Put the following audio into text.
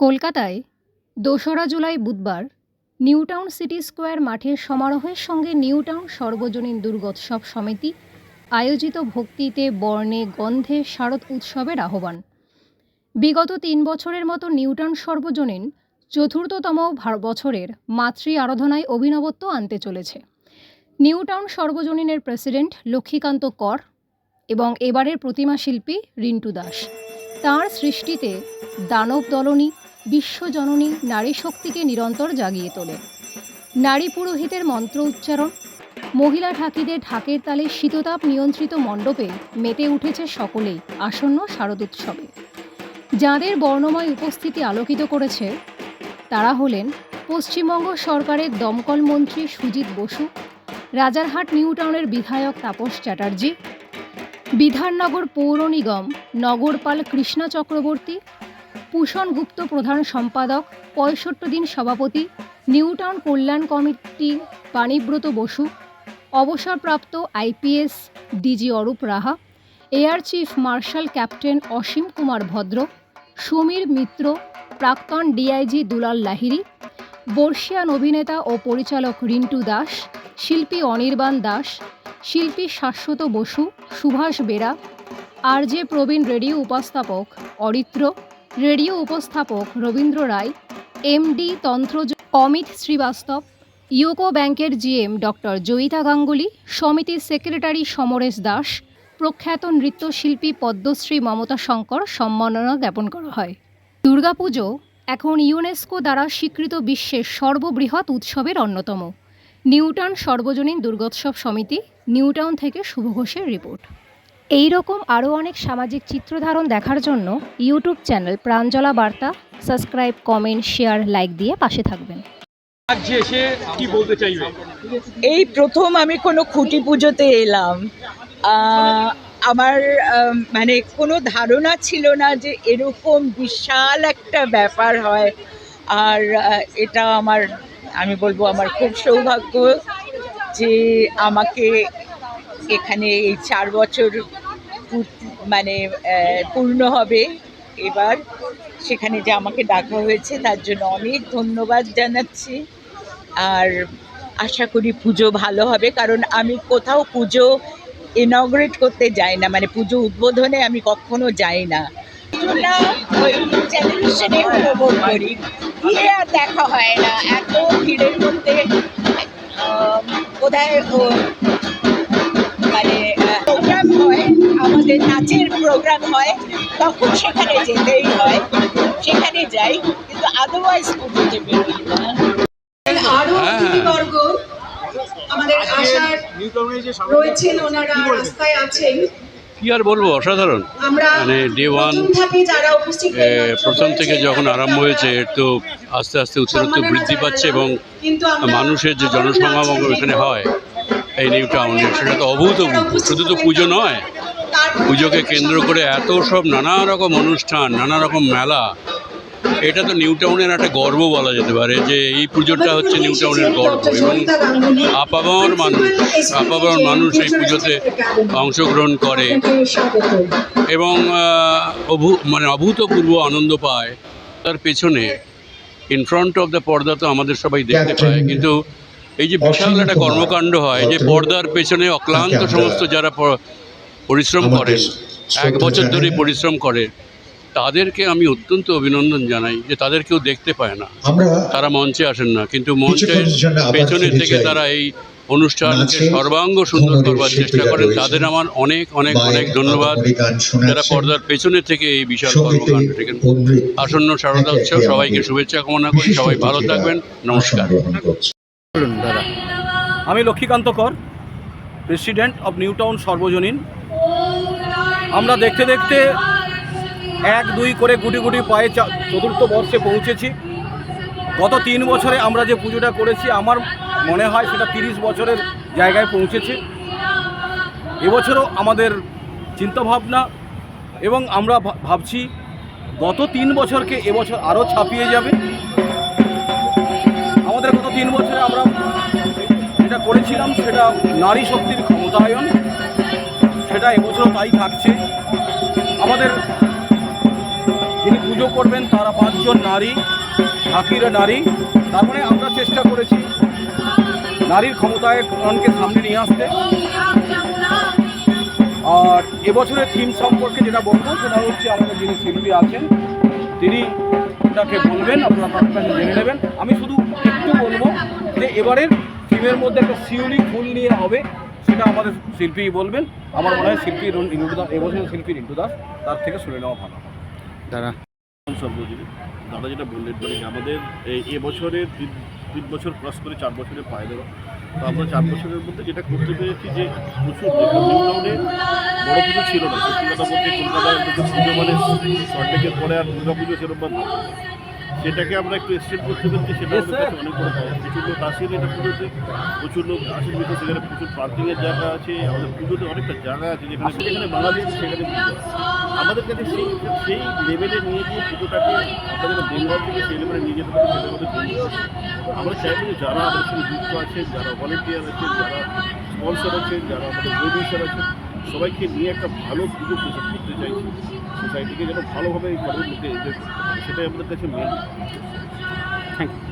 কলকাতায় দোসরা জুলাই বুধবার নিউটাউন সিটি স্কোয়ার মাঠের সমারোহের সঙ্গে নিউটাউন সর্বজনীন দুর্গোৎসব সমিতি আয়োজিত ভক্তিতে, বর্ণে, গন্ধে শারদ উৎসবের আহ্বান। বিগত তিন বছরের মতো নিউটাউন সর্বজনীন চতুর্থতম বছরের মাতৃ আরাধনায় অভিনবত্ব আনতে চলেছে। নিউটাউন সর্বজনীনের প্রেসিডেন্ট লক্ষ্মীকান্ত কর এবং এবারের প্রতিমা শিল্পী রিন্টু দাস। তাঁর সৃষ্টিতে দানব দলনী বিশ্বজননী নারী শক্তিকে নিরন্তর জাগিয়ে তোলে। নারী পুরোহিতের মন্ত্র উচ্চারণ, মহিলা ঢাকিদের ঢাকের তালে শীততাপ নিয়ন্ত্রিত মণ্ডপে মেতে উঠেছে সকলেই আসন্ন শারদোৎসবে। যাঁদের বর্ণময় উপস্থিতি আলোকিত করেছে, তারা হলেন পশ্চিমবঙ্গ সরকারের দমকল মন্ত্রী সুজিত বসু, রাজারহাট নিউ টাউনের বিধায়ক তাপস চ্যাটার্জি, বিধাননগর পৌর নিগম নগরপাল কৃষ্ণা চক্রবর্তী ভূষণ গুপ্ত প্রধান সম্পাদক, পঁয়ষট্টি দিন সভাপতি নিউটাউন কল্যাণ কমিটি বাণীব্রত বসু, অবসরপ্রাপ্ত IPS DG Arup Raha, air chief marshal captain Asim Kumar Bhadra, Sumir Mitra, প্রাক্তন ডিআইজি দুলাল লাহিরি বর্ষিয়ান অভিনেতা ও পরিচালক রিন্টু দাস, শিল্পী অনির্বাণ দাস, শিল্পী Saswata Basu, Subhash Bera, R J Prabin radio উপস্থাপক অরিত্র রেডিও উপস্থাপক রবীন্দ্র রায়, এমডি তন্ত্র অমিত শ্রীবাস্তব, ইউকো ব্যাংকের জিএম ডক্টর জয়িতা গাঙ্গুলি, সমিতির সেক্রেটারি সমরেশ দাস, প্রখ্যাত নৃত্যশিল্পী পদ্মশ্রী মমতা শঙ্কর সম্মাননা জ্ঞাপন করা হয়। দুর্গাপুজো এখন ইউনেস্কো দ্বারা স্বীকৃত বিশ্বের সর্ববৃহৎ উৎসবের অন্যতম। নিউটাউন সর্বজনীন দুর্গোৎসব সমিতি, নিউটাউন থেকে শুভ ঘোষের রিপোর্ট। এই রকম আরও অনেক সামাজিক চিত্রধারণ দেখার জন্য ইউটিউব চ্যানেল প্রাঞ্জলা বার্তা সাবস্ক্রাইব কমেন্ট শেয়ার লাইক দিয়ে পাশে থাকবেন। কি বলতে চাইবে? এই প্রথম আমি কোনো খুঁটি পুজোতে এলাম। আমার মানে কোনো ধারণা ছিল না যে এরকম বিশাল একটা ব্যাপার হয়। আর এটা আমার আমি বলব আমার খুব সৌভাগ্য যে আমাকে এখানে এই চার বছর মানে পূর্ণ হবে। এবার সেখানে যে আমাকে ডাকা হয়েছে, তার জন্য অনেক ধন্যবাদ জানাচ্ছি। আর আশা করি পুজো ভালো হবে, কারণ আমি কোথাও পুজো ইনগ্রেট করতে যাই না। মানে পুজো উদ্বোধনে আমি কখনো যাই না। করি। আর দেখা হয় না। এত ভিড়ের মধ্যে কোথায় মানে নাচের প্রোগ্রাম হয় তখন সেখানে যেতেই হয় সেখানে যাই কিন্তু আদারওয়াইজ পুজোতে বেরোই না। আরও হ্যাঁ। আমাদের আশার যে রয়েছেন ওনারা রাস্তায় আছেন। কি আর বলব অসাধারণ। মানে ডে ওয়ান প্রথম থেকে যখন আরম্ভ হয়েছে তো আস্তে আস্তে উত্তরোত্তর বৃদ্ধি পাচ্ছে এবং মানুষের যে জনসমাগম এখানে হয় এই নিউ টাউনে সেটা তো অভূতপূর্ব। শুধু তো পুজো নয় পুজোকে কেন্দ্র করে এত সব নানা রকম অনুষ্ঠান নানা রকম মেলা। এটা তো নিউ টাউনের একটা গর্ব বলা যেতে পারে যে এই পুজোটা হচ্ছে নিউ টাউনের গর্ব এবং আপামর মানুষ আপামর মানুষ এই পুজোতে অংশগ্রহণ করে এবং অভূ মানে অভূতপূর্ব আনন্দ পায় তার পেছনে। ইন ফ্রন্ট অফ দ্য পর্দা তো আমাদের সবাই দেখতে পায় কিন্তু এই যে বিশাল একটা কর্মকাণ্ড হয় যে পর্দার পেছনে অক্লান্ত সমস্ত যারা পরিশ্রম করেন এক বছর ধরে পরিশ্রম করে তাদেরকে আমি অত্যন্ত অভিনন্দন জানাই যে তাদের কেউ দেখতে পায় না। তারা মঞ্চে আসেন না কিন্তু মঞ্চে কিছুক্ষণের জন্য আবার পেছনে থেকে তারা এই অনুষ্ঠানকে সর্বাঙ্গ সুন্দর করবার চেষ্টা করেন। তাদের আমার অনেক অনেক অনেক ধন্যবাদ। যারা পর্দার পেছনে থেকে এই বিশাল কর্মকাণ্ডটিকে অমৃত আসন্ন শারদা উৎসব সবাইকে শুভেচ্ছা কামনা করি। সবাই ভালো থাকবেন। নমস্কার। আমি লক্ষ্মীকান্ত কর প্রেসিডেন্ট অফ নিউটাউন সর্বজনীন। আমরা দেখতে দেখতে এক, দুই করে গুটি গুটি পায়ে চতুর্থ বর্ষে পৌঁছেছি। গত তিন বছরে আমরা যে পুজোটা করেছি, আমার মনে হয় সেটা তিরিশ বছরের জায়গায় পৌঁছেছে। এবছরও আমাদের চিন্তাভাবনা এবং আমরা ভাবছি গত তিন বছরকে এবছর আরও ছাপিয়ে যাবে। আমাদের গত তিন বছরে আমরা যেটা করেছিলাম, সেটা নারী শক্তির ক্ষমতায়ন তাই থাকছে। আমাদের যিনি পুজো করবেন তারা পাঁচজন নারী, ঢাকিরা নারী। তার মানে আমরা চেষ্টা করেছি নারীর ক্ষমতায় ক্ষমতায়নকে সামনে নিয়ে আসতে। আর এবছরের থিম সম্পর্কে যেটা বলব, সেটা হচ্ছে আমাদের যিনি শিল্পী আছেন, তিনি ওটাকে বলবেন, আপনারা তার কাছে জেনে নেবেন। আমি শুধু একটু বলব যে এবারের থিমের মধ্যে একটা শিউলি ফুল নিয়ে হবে। সেটা আমাদের শিল্পী বলবেন। আমার মনে হয় শিল্পী রিন্টু দাস এবছরের শিল্পী রিন্টু দাস তার থেকে শুনে নেওয়া ভালো দাদা সর্বজনীন দাদা যেটা বললেন মানে আমাদের এই এবছরে তিন তিন বছর ক্রস করে চার বছরে পায়ে দেওয়া। তো আমরা চার বছরের মধ্যে যেটা করতে পেরেছি যে প্রচুর নিউটাউনে বড় পুজো ছিল না। সত্যি কথা বলতে কলকাতার মধ্যে পুজো মানে সন্ডেকের পরে আর দুর্গা পুজো সেরকম সেটাকে আমরা একটু এক্সটেন্ড করতে পেরেছি সেটা আমাদের কাছে অনেক বড় পাওয়া প্রচুর লোক আসেন এটা পুজোতে প্রচুর লোক আসেন বিকজ সেখানে প্রচুর পার্কিংয়ের জায়গা আছে আমাদের পুজোতে অনেকটা জায়গা আছে যেখানে যেখানে বাঙালি সেখানে আমাদের কাছে সেই সেই লেভেলে নিয়ে গিয়ে পুজোটাকে আমরা যেন বেঙ্গল থেকে সেই লেভেলে নিয়ে যেতে পারি সেটা আমাদের জন্য আমরা চাইব যে যারা আমাদের সঙ্গে যুক্ত আছেন যারা ভলেন্টিয়ার আছেন যারা স্পন্সর আছেন যারা আমাদের প্রডিউসার আছেন সবাইকে নিয়ে একটা ভালো পুজো প্রচার করতে চাইছি। সোসাইটিকে যেন ভালোভাবে এই ঘরের মধ্যে সেটাই আমাদের কাছে মেন থ্যাংক ইউ